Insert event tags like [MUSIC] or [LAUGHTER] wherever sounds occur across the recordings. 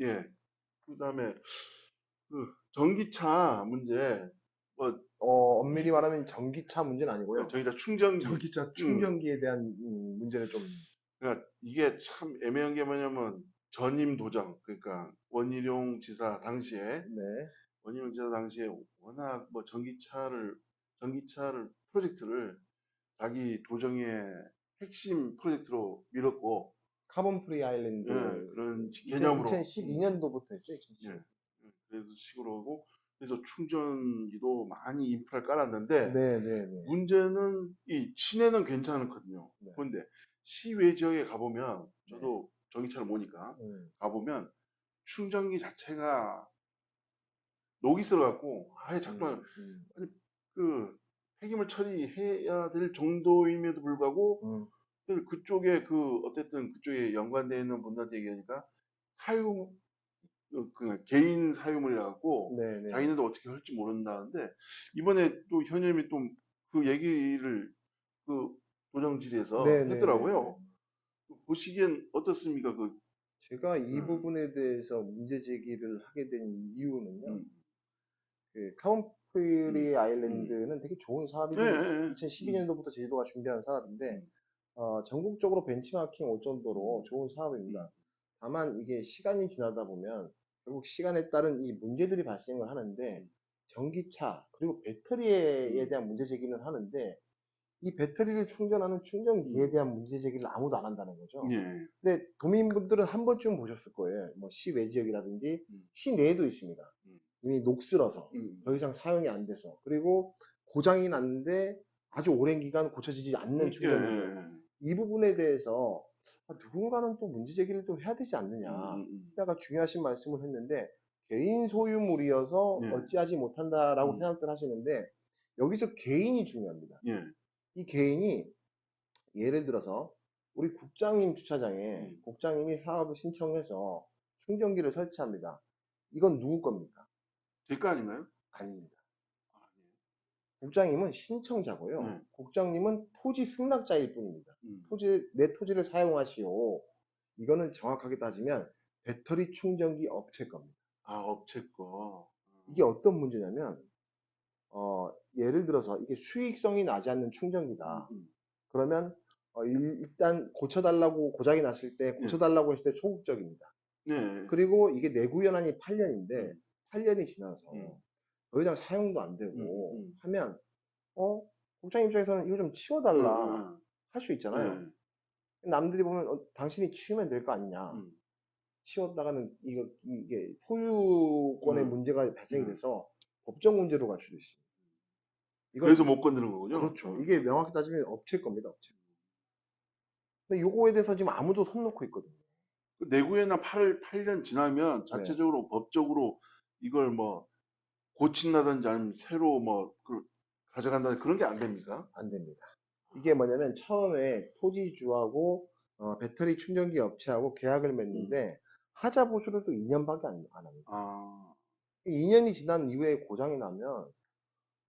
예. 그다음에 그 전기차 문제 뭐 어, 엄밀히 말하면 전기차 문제는 아니고요. 전기차 충전기 전기차 충전기에 대한 음, 문제는 좀 그러니까 이게 참 애매한 게 뭐냐면 전임 도정 그러니까 원희룡 지사 당시에 네. 원희룡 지사 당시에 워낙 뭐 전기차를 전기차를 프로젝트를 자기 도정의 핵심 프로젝트로 밀었고 카본 프리 아일랜드 예, 그런 개념으로 2012년도부터 했죠. 2012. 예. 그래서 식으로 하고 그래서 충전기도 많이 인프라를 깔았는데 네, 네, 네. 문제는 이 시내는 괜찮거든요. 네. 그런데 시외 지역에 가보면 저도 전기차를 모니까 음, 가보면 충전기 자체가 녹이 슬어갖고 아예 작동 음, 그 폐기물 처리해야 될 정도임에도 불구하고 음, 그 그쪽에 그 어쨌든 그쪽에 연관되어 있는 분들한테 얘기하니까 사유 그- 그 개인 사유물이라 네, 네. 자기네도 어떻게 할지 모른다는데 이번에 또 현임이 또 그 얘기를 그 도정질에서 네, 네, 했더라고요. 보시기엔 어떻습니까? 그 제가 이 음. 부분에 대해서 문제 제기를 하게 된 이유는요. 음. 그 카본 프리 아일랜드는 되게 좋은 사업이고 예. 2012년도부터 제주도가 준비한 사업인데 음. 어, 전국적으로 벤치마킹 올 정도로 좋은 사업입니다. 다만 이게 시간이 지나다 보면 결국 시간에 따른 이 문제들이 발생을 하는데 전기차 그리고 배터리에 음. 대한 문제 제기는 하는데 이 배터리를 충전하는 충전기에 음. 대한 문제 제기를 아무도 안 한다는 거죠. 예. 근데 도민분들은 한 번쯤 보셨을 거예요. 뭐 시외 지역이라든지 음. 시내에도 있습니다. 음. 이미 녹슬어서 음. 더 이상 사용이 안 돼서 그리고 고장이 났는데 아주 오랜 기간 고쳐지지 않는 예, 충전기 예, 예. 이 부분에 대해서 아, 누군가는 또 문제 제기를 또 해야 되지 않느냐 아까 중요하신 말씀을 했는데 개인 소유물이어서 네. 어찌하지 못한다라고 음. 생각들 하시는데 여기서 개인이 중요합니다. 예. 이 개인이 예를 들어서 우리 국장님 주차장에 음. 국장님이 사업을 신청해서 충전기를 설치합니다. 이건 누구 겁니까? 제 거 아닌가요? 아닙니다. 아, 국장님은 신청자고요. 네. 국장님은 토지 승낙자일 뿐입니다. 예. 음. 토지 내 토지를 사용하시오. 이거는 정확하게 따지면 배터리 충전기 업체 겁니다. 아, 업체 거. 이게 어떤 문제냐면 어, 예를 들어서 이게 수익성이 나지 않는 충전기다. 음, 그러면 어, 일- 일단 고쳐달라고 고장이 났을 때 고쳐달라고 했을 때 소극적입니다. 네. 그리고 이게 내구연한이 8년인데 음. 8년이 지나서 음. 더 이상 사용도 안 되고 음, 음. 하면 어 국장 입장에서는 이거 좀 치워달라 음, 할수 음. 있잖아요. 네. 남들이 보면 어, 당신이 치우면 될 거 아니냐. 음. 치웠다가는 이거 이게 소유권의 음. 문제가 발생이 음. 돼서 법적 문제로 갈 수도 있습니다. 이건 그래서 못 건드는 거군요. 그렇죠. 음. 이게 명확히 따지면 업체 겁니다, 업체. 근데 요거에 대해서 지금 아무도 손 놓고 있거든요. 그 내구에나 8, 8년 지나면 네. 자체적으로 법적으로 이걸 뭐 고친다든지 아니면 새로 뭐 그 가져간다든지 그런 게 안 됩니까? 안 됩니다. 이게 뭐냐면 처음에 토지주하고 어, 배터리 충전기 업체하고 계약을 맺는데 하자 보수를 또 2년밖에 안, 안 합니다. 아, 2년이 지난 이후에 고장이 나면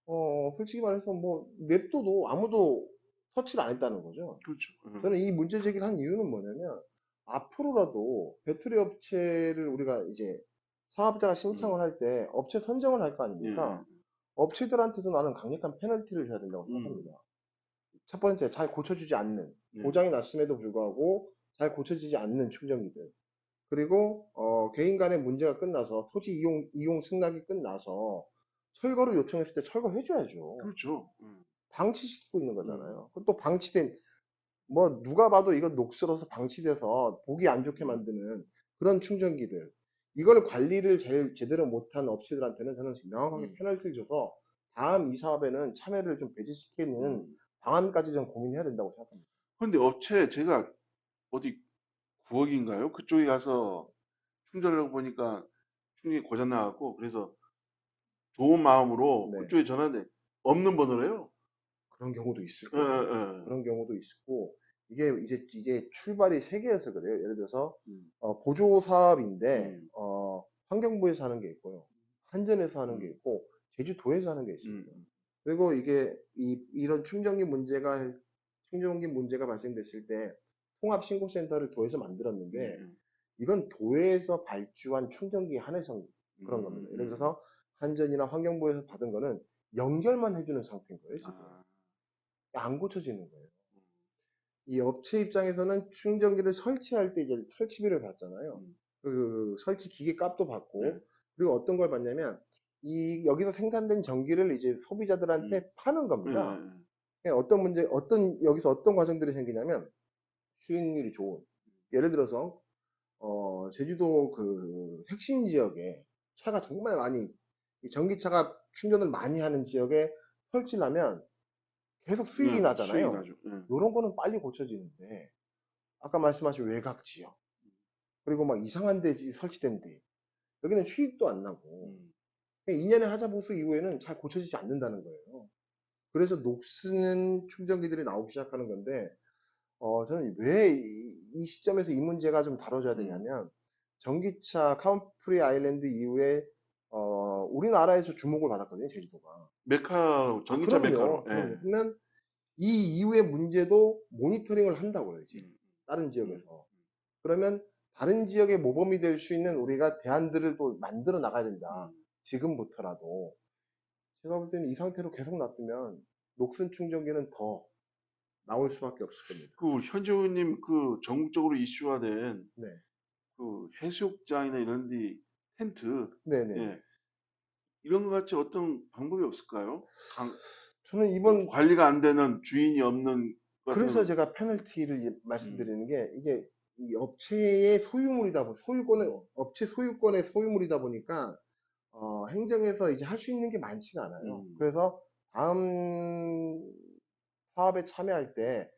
어 솔직히 말해서 뭐 냅둬도 아무도 터치를 안 했다는 거죠. 그렇죠. 음. 저는 이 문제 제기를 한 이유는 뭐냐면 앞으로라도 배터리 업체를 우리가 이제 사업자가 신청을 할 때 업체 선정을 할거 예, 아닙니까? 업체들한테도 나는 강력한 페널티를 줘야 된다고 음. 생각합니다. 첫 번째, 잘 고쳐주지 않는, 예. 고장이 났음에도 불구하고 잘 고쳐지지 않는 충전기들. 그리고, 어, 개인 간의 문제가 끝나서, 토지 이용, 이용 승낙이 끝나서, 철거를 요청했을 때 철거해줘야죠. 그렇죠. 음. 방치시키고 있는 거잖아요. 그또 방치된, 뭐, 누가 봐도 이거 녹슬어서 방치돼서 보기 안 좋게 만드는 그런 충전기들. 이걸 관리를 제일 제대로 못한 업체들한테는 저는 명확하게 음. 페널티를 줘서 다음 이 사업에는 참여를 좀 배제시키는 음. 방안까지 좀 고민해야 된다고 생각합니다. 그런데 업체 제가 어디 9억인가요? 그쪽에 가서 충전을 하고 보니까 충전기 고장 나갖고 그래서 좋은 마음으로 네. 그쪽에 전화했는데 없는 번호래요. 그런 경우도 있을 예, 거예요. 예, 예. 그런 경우도 있고 이게 이제 이게 출발이 세 개여서 그래요. 예를 들어서 음. 어, 보조 사업인데 음. 어, 환경부에서 하는 게 있고요. 한전에서 하는 게 음. 있고 제주도에서 하는 게 있습니다. 음. 그리고 이게 이, 이런 충전기 문제가 충전기 문제가 발생됐을 때 통합 신고센터를 도에서 만들었는데 음. 이건 도에서 발주한 충전기에 한해서 그런 겁니다. 예를 들어서 한전이나 환경부에서 받은 거는 연결만 해주는 상태인 거예요. 지금 아, 안 고쳐지는 거예요. 음. 이 업체 입장에서는 충전기를 설치할 때 이제 설치비를 받잖아요. 음. 그 설치 기계 값도 받고 네. 그리고 어떤 걸 받냐면 이 여기서 생산된 전기를 이제 소비자들한테 파는 겁니다. 예, 예, 예. 그냥 어떤 문제, 어떤, 여기서 어떤 과정들이 생기냐면, 수익률이 좋은. 예를 들어서, 어, 제주도 그 핵심 지역에 차가 정말 많이, 이 전기차가 충전을 많이 하는 지역에 설치를 하면 계속 수익이 예, 나잖아요. 수익이. 요런 거는 빨리 고쳐지는데, 아까 말씀하신 외곽 지역, 그리고 막 이상한 데 설치된 데, 여기는 수익도 안 나고, 음. 2년의 하자 보수 이후에는 잘 고쳐지지 않는다는 거예요. 그래서 녹쓰는 충전기들이 나오기 시작하는 건데, 어, 저는 왜 이 시점에서 이 문제가 좀 다뤄져야 되냐면, 전기차 카운프리 아일랜드 이후에, 어, 우리나라에서 주목을 받았거든요, 제주도가. 메카 전기차 아. 메카로. 예. 그러면 이 이후의 문제도 모니터링을 한다고요, 이제. 음. 다른 지역에서. 그러면 다른 지역의 모범이 될 수 있는 우리가 대안들을 또 만들어 나가야 된다. 음. 지금부터라도. 제가 볼 때는 이 상태로 계속 놔두면 녹슨 충전기는 더 나올 수밖에 없을 겁니다. 그 의원님 그 전국적으로 이슈화된 네. 그 해수욕장이나 이런 데 텐트 네네. 예. 이런 것 같이 어떤 방법이 없을까요? 강- 저는 이번 관리가 안 되는 주인이 없는 것 그래서 건- 제가 페널티를 이- 말씀드리는 음. 게 이게 이 업체의 소유물이다 보 소유권의 업체 소유권의 소유물이다 보니까 어, 행정에서 이제 할 수 있는 게 많지가 않아요. 음. 그래서 다음 사업에 참여할 때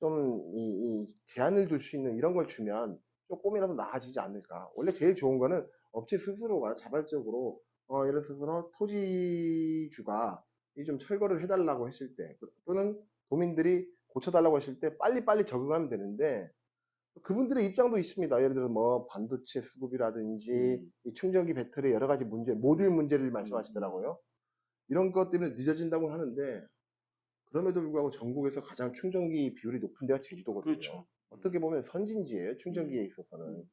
좀 이 제한을 둘 수 있는 이런 걸 주면 조금이라도 나아지지 않을까. 원래 제일 좋은 거는 업체 스스로가 자발적으로 어, 예를 들어서 토지주가 이 좀 철거를 해달라고 했을 때 또는 도민들이 고쳐달라고 했을 때 빨리빨리 적응하면 되는데 그분들의 입장도 있습니다. 예를 들어서 뭐 반도체 수급이라든지 음. 이 충전기 배터리 여러 가지 문제, 모듈 문제를 말씀하시더라고요. 이런 것 때문에 늦어진다고 하는데 그럼에도 불구하고 전국에서 가장 충전기 비율이 높은 데가 제주도거든요. 그렇죠. 어떻게 보면 선진지예요. 충전기에 있어서는. 음.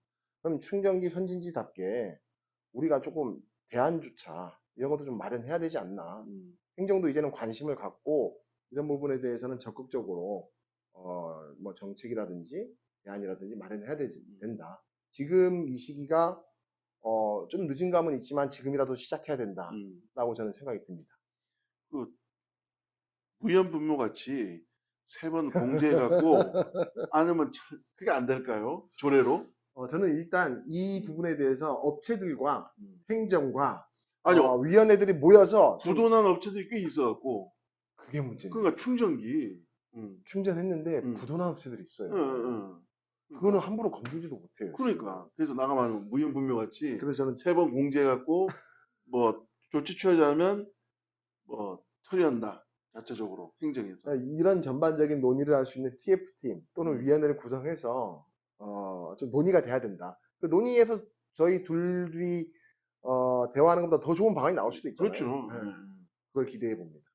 그럼 충전기 선진지답게 우리가 조금 대안조차 이런 것도 좀 마련해야 되지 않나. 음. 행정도 이제는 관심을 갖고 이런 부분에 대해서는 적극적으로 어, 뭐 정책이라든지 대안이라든지 마련해야 되지, 된다. 지금 이 시기가 어, 좀 늦은 감은 있지만 지금이라도 시작해야 된다라고 음. 저는 생각이 듭니다. 무연분모 같이 세 번 공제해갖고 [LAUGHS] 안 하면 참- 그게 안 될까요? 조례로? 어, 저는 일단 이 부분에 대해서 업체들과 음. 행정과 아니 어, 위원회들이 모여서 좀- 부도난 업체들이 꽤 있어갖고 그게 문제입니다. 그러니까 충전기. 음. 충전했는데 음. 부도난 업체들이 있어요. 응, 응, 응. 그거는 함부로 건들지도 못해요. 그러니까 그래서 나가면 무연분묘 같이 그래서 저는 세 번 공제해갖고 뭐 조치 취하자면 뭐 처리한다 자체적으로 행정에서. 이런 전반적인 논의를 할 수 있는 TF팀 또는 음. 위원회를 구성해서 어, 좀 논의가 돼야 된다. 그 논의에서 저희 둘이 어, 대화하는 것보다 더 좋은 방안이 나올 수도 있잖아요. 그렇죠. 네, 음. 그걸 기대해 봅니다.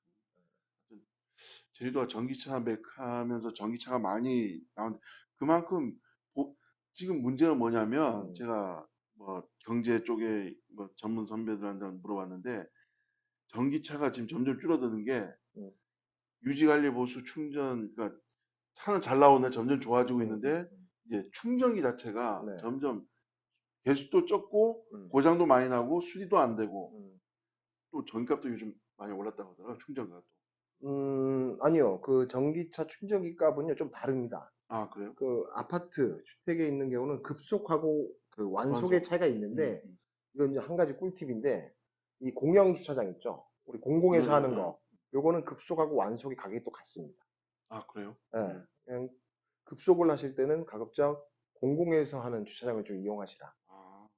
제주도가 전기차 맥하면서 전기차가 많이 나온 그만큼 보- 지금 문제는 뭐냐면 음. 제가 뭐 경제 쪽에 뭐 전문 선배들한테 물어봤는데 전기차가 지금 점점 줄어드는 게 음. 유지 관리 보수 충전 그러니까 차는 잘 나오는데 점점 좋아지고 있는데 이제 충전기 자체가 네. 점점 개수도 적고 음. 고장도 많이 나고 수리도 안 되고 음. 또 전기값도 요즘 많이 올랐다고 하더라고요 충전가도 음, 아니요. 그 전기차 충전기 값은요, 좀 다릅니다. 아 그래요? 그 아파트, 주택에 있는 경우는 급속하고 그 완속의 완속. 차이가 있는데, 음, 음. 이건 이제 한 가지 꿀팁인데, 이 공영 주차장 있죠? 우리 공공에서 음, 하는 음, 거. 요거는 급속하고 완속이 가격이 또 같습니다. 아 그래요? 예, 음. 그냥 급속을 하실 때는 가급적 공공에서 하는 주차장을 좀 이용하시라. 아,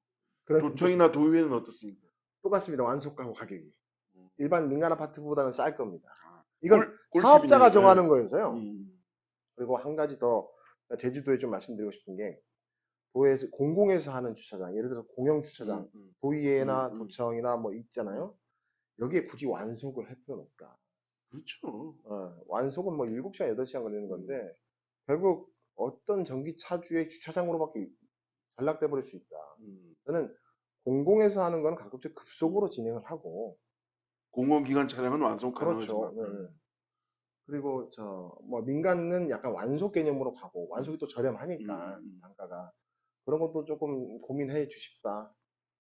도청이나 도의회는 어떻습니까? 똑같습니다. 완속하고 가격이. 음. 일반 민간 아파트보다는 쌀 겁니다. 아, 이건 꿀-. 사업자가 네. 정하는 거여서요. 음. 그리고 한 가지 더 제주도에 좀 말씀드리고 싶은 게 도에서 공공에서 하는 주차장, 예를 들어서 공영 주차장, 음, 음. 도의회나 음, 음. 도청이나 뭐 있잖아요. 여기에 굳이 완속을 할 필요는 없다. 그렇죠. 어, 완속은 뭐 7시간, 8시간 걸리는 음. 건데 결국 어떤 전기차주의 주차장으로밖에 전락돼 버릴 수 있다. 음, 저는 공공에서 하는 거는 가급적 급속으로 진행을 하고 공공기관 차량은 완성 그렇죠. 가능하지만 네. 그리고 저 뭐 민간은 약간 완속 개념으로 가고 완속이 또 저렴하니까 음, 음. 단가가 그런 것도 조금 고민해 주십사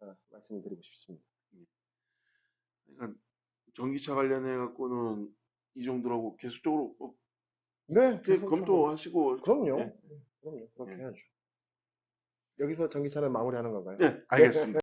어, 말씀을 드리고 싶습니다. 그러니까 전기차 관련해 갖고는 이 정도라고 계속적으로 뭐 네, 계속 검토하시고 그럼요. 네. 그럼요. 그렇게 네. 해야죠. 여기서 전기차는 마무리하는 건가요? 네, 알겠습니다.